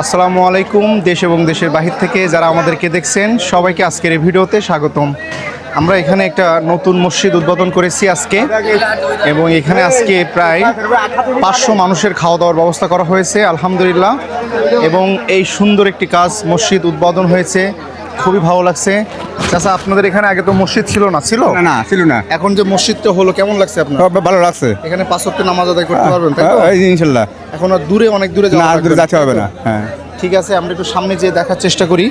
আসসালামু আলাইকুম, দেশ এবং দেশের বাহির থেকে যারা আমাদেরকে দেখছেন, সবাইকে আজকের এই ভিডিওতে স্বাগতম। আমরা এখানে একটা নতুন মসজিদ উদ্বোধন করেছি আজকে এবং এখানে আজকে প্রায় পাঁচশো মানুষের খাওয়া দাওয়ার ব্যবস্থা করা হয়েছে, আলহামদুলিল্লাহ। এবং এই সুন্দর একটি কাজ মসজিদ উদ্বোধন হয়েছে। খুবই ভালো লাগছে। চাচা আপনাদের এখানে আগে তো মসজিদ ছিল না? ছিল? না না ছিল না। এখন যে মসজিদটা হলো কেমন লাগছে আপনার? সব ভালো লাগছে। এখানে পাঁচ ওয়াক্ত নামাজ আদায় করতে পারবেন তাই তো? ইনশাল্লাহ। এখন আর দূরে অনেক দূরে যাওয়া আর দূরে যেতে হবে না হ্যাঁ। ঠিক আছে আমরা একটু সামনে যেয়ে দেখার চেষ্টা করি।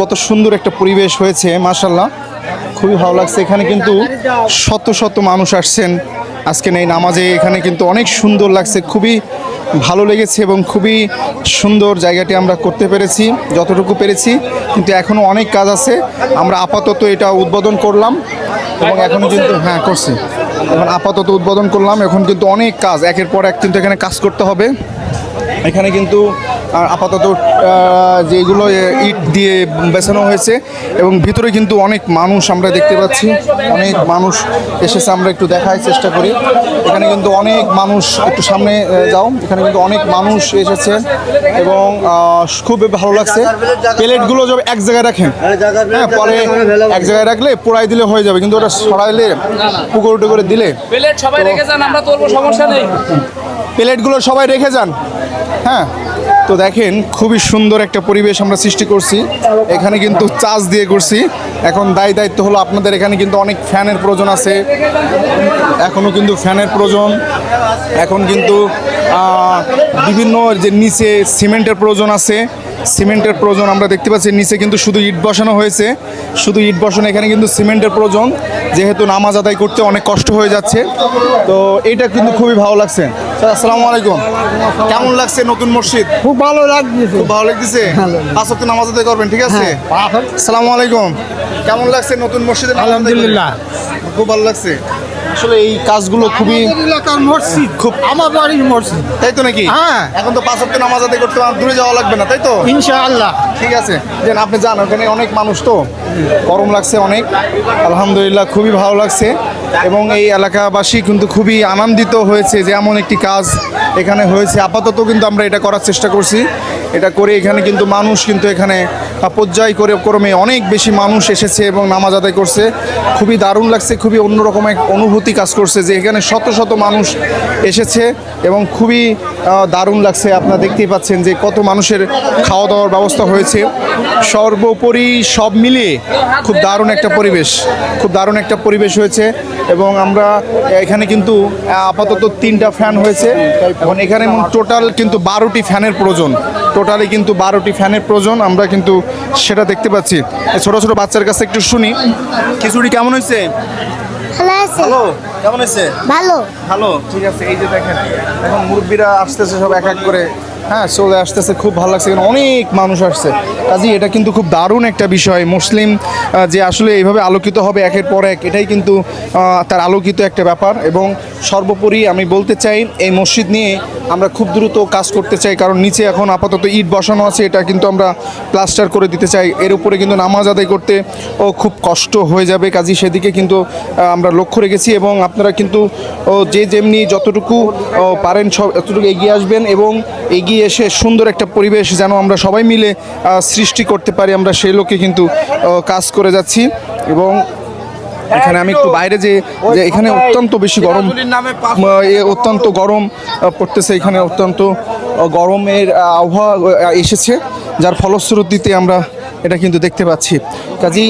কত সুন্দর একটা পরিবেশ হয়েছে মাশাল্লাহ খুবই ভালো লাগছে। এখানে কিন্তু শত শত মানুষ আসছেন। আজকে এই নামাজে এখানে কিন্তু অনেক সুন্দর লাগছে। খুবই ভালো লেগেছে এবং খুবই সুন্দর জায়গাটি আমরা করতে পেরেছি, যতটুকু পেরেছি। কিন্তু এখনও অনেক কাজ আছে। আমরা আপাতত এটা উদ্বোধন করলাম এবং এখনও কিন্তু হ্যাঁ করছি। এবং আপাতত উদ্বোধন করলাম। এখন কিন্তু অনেক কাজ, একের পর এক কিন্তু এখানে কাজ করতে হবে। এখানে কিন্তু আপাতত আহ, যেগুলো ইট দিয়ে বেছানো হয়েছে এবং ভিতরে কিন্তু অনেক মানুষ আমরা দেখতে পাচ্ছি। অনেক মানুষ এসেছে আমরা একটু দেখার চেষ্টা করি। এখানে কিন্তু অনেক মানুষ একটু সামনে যাও। এখানে কিন্তু অনেক মানুষ এসেছে এবং আহ, খুব ভালো লাগছে। প্লেটগুলো যবে এক জায়গায় রাখেন। হ্যাঁ পরে এক জায়গায় রাখলে পোড়াই দিলে হয়ে যাবে কিন্তু ওটা সরাইলে পুকুর টুকুরে দিলে প্লেট সবাই রেখে যান আমরা তুলবো সমস্যা নেই। প্লেটগুলো সবাই রেখে যান। হ্যাঁ তো দেখেন, খুবই সুন্দর একটা পরিবেশ আমরা সৃষ্টি করছি। এখানে কিন্তু চার্জ দিয়ে করছি। এখন দায় দায়িত্ব হলো আপনাদের, এখানে কিন্তু অনেক ফ্যানের প্রয়োজন আছে। এখনও কিন্তু ফ্যানের প্রয়োজন। এখন কিন্তু বিভিন্ন যে নিচে সিমেন্টের প্রয়োজন আছে, সিমেন্টের প্রয়োজন আমরা দেখতে পাচ্ছি। নিচে কিন্তু শুধু ইট বসানো হয়েছে। শুধু ইট বসানো, এখানে কিন্তু সিমেন্টের প্রয়োজন। যেহেতু নামাজ আদায় করতে অনেক কষ্ট হয়ে যাচ্ছে। তো এটা কিন্তু খুবই ভালো লাগছে। আসসালামু আলাইকুম। কেমন লাগছে নতুন মসজিদ? খুব ভালো লাগছে। খুব ভালো লাগতেছে? পাঁচ ওয়াক্ত নামাজ আদায় করবেন ঠিক আছে? হ্যাঁ, আসসালামু আলাইকুম। কেমন লাগছে নতুন মসজিদে? আলহামদুলিল্লাহ। খুব ভালো লাগছে। আসলে এই কাজগুলো খুবই এলাকার মসজিদ খুব আমার বাড়ির মসজিদ। তাই তো নাকি? হ্যাঁ। এখন তো পাঁচ ওয়াক্ত নামাজ আদায় করতে আর দূরে যাওয়া লাগবে না তাই তো? ইনশাআল্লাহ। ঠিক আছে। যেন আপনি যান ওখানে অনেক মানুষ তো। গরম লাগছে অনেক। আলহামদুলিল্লাহ খুবই ভালো লাগছে। এবং এই এলাকাবাসী কিন্তু খুবই আনন্দিত হয়েছে যে এমন একটি কাজ এখানে হয়েছে। আপাতত কিন্তু আমরা এটা করার চেষ্টা করছি। এটা করে এখানে কিন্তু মানুষ কিন্তু এখানে পর্যায় করে ক্রমে অনেক বেশি মানুষ এসেছে এবং নামাজ আদায় করছে। খুবই দারুণ লাগছে, খুবই অন্যরকম এক অনুভূতি কাজ করছে যে এখানে শত শত মানুষ এসেছে এবং খুবই দারুণ লাগছে। আপনারা দেখতেই পাচ্ছেন যে কত মানুষের খাওয়া দাওয়ার ব্যবস্থা হয়েছে। সর্বোপরি সব মিলিয়ে খুব দারুণ একটা পরিবেশ, খুব দারুণ একটা পরিবেশ হয়েছে এবং আমরা এখানে কিন্তু আপাতত তিনটা ফ্যান হয়েছে। এখন এখানে টোটাল কিন্তু বারোটি ফ্যানের প্রয়োজন। টোটালি কিন্তু বারোটি ফ্যানের প্রয়োজন। আমরা কিন্তু সেটা দেখতে পাচ্ছি। ছোট ছোট বাচ্চার কাছে একটু শুনি। খিচুড়ি কেমন হয়েছে? ভালো আছে। ভালো? কেমন হয়েছে? ভালো। ভালো ঠিক আছে। এই যে দেখেন এখন মুরব্বীরা আসতেছে সব এক এক করে। হ্যাঁ চলে আসতেছে, খুব ভালো লাগছে, এখানে অনেক মানুষ আসছে। কাজে, এটা কিন্তু খুব দারুণ একটা বিষয়। মুসলিম যে আসলে এইভাবে আলোকিত হবে একের পর এক, এটাই কিন্তু তার আলোকিত একটা ব্যাপার। এবং সর্বোপরি আমি বলতে চাই, এই মসজিদ নিয়ে আমরা খুব দ্রুত কাজ করতে চাই, কারণ নিচে এখন আপাতত ইট বসানো আছে, এটা কিন্তু আমরা প্লাস্টার করে দিতে চাই। এর উপরে কিন্তু নামাজ আদায় করতে ও খুব কষ্ট হয়ে যাবে। কাজী, সেদিকে কিন্তু আমরা লক্ষ্য রেখেছি এবং আপনারা কিন্তু যে যেমনি যতটুকু পারেন, সব এতটুকু এগিয়ে আসবেন এবং এগিয়ে এসে সুন্দর একটা পরিবেশ যেন আমরা সবাই মিলে সৃষ্টি করতে পারি। আমরা সেই লোকে কিন্তু কাজ করে যাচ্ছি এবং এখানে আমি একটু বাইরে যে যে এখানে অত্যন্ত বেশি গরম অত্যন্ত গরম পড়তেছে এখানে অত্যন্ত গরমের আবহাওয়া এসেছে। যার ফলশ্রুতিতে আমরা এটা কিন্তু দেখতে পাচ্ছি। কাজী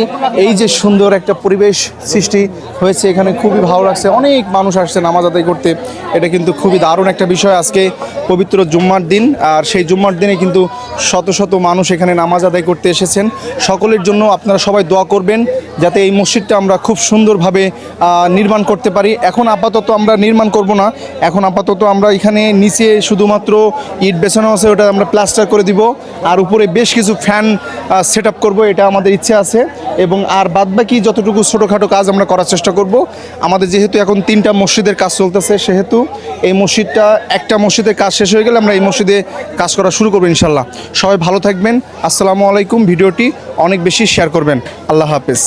এই যে সুন্দর একটা পরিবেশ সৃষ্টি হয়েছে, এখানে খুবই ভালো লাগছে। অনেক মানুষ আসছে নামাজ আদায় করতে। এটা কিন্তু খুবই দারুণ একটা বিষয় আজকে পবিত্র জুম্মার দিন। আর সেই জুম্মার দিনে কিন্তু শত শত মানুষ এখানে নামাজ আদায় করতে এসেছেন। সকলের জন্য আপনারা সবাই দোয়া করবেন। যাতে এই মসজিদটা আমরা খুব সুন্দরভাবে নির্মাণ করতে পারি। এখন আপাতত আমরা নির্মাণ করব না। এখন আপাতত আমরা এখানে নিচে শুধুমাত্র ইট বেছানো আছে, ওটা আমরা প্লাস্টার করে দিব। আর উপরে বেশ কিছু ফ্যান সেট আপ করব, এটা আমাদের ইচ্ছে আছে। এবং আর বাদবাকি যতটুকু ছোটোখাটো কাজ আমরা করার চেষ্টা করব। আমাদের যেহেতু এখন তিনটা মসজিদের কাজ চলতেছে, সেহেতু এই মসজিদটা, একটা মসজিদের কাজ শেষ হয়ে গেলে আমরা এই মসজিদে কাজ করা শুরু করব ইনশাল্লাহ সবাই ভালো থাকবেন। আসসালামু আলাইকুম। ভিডিওটি অনেক বেশি শেয়ার করবেন। আল্লাহ হাফেজ।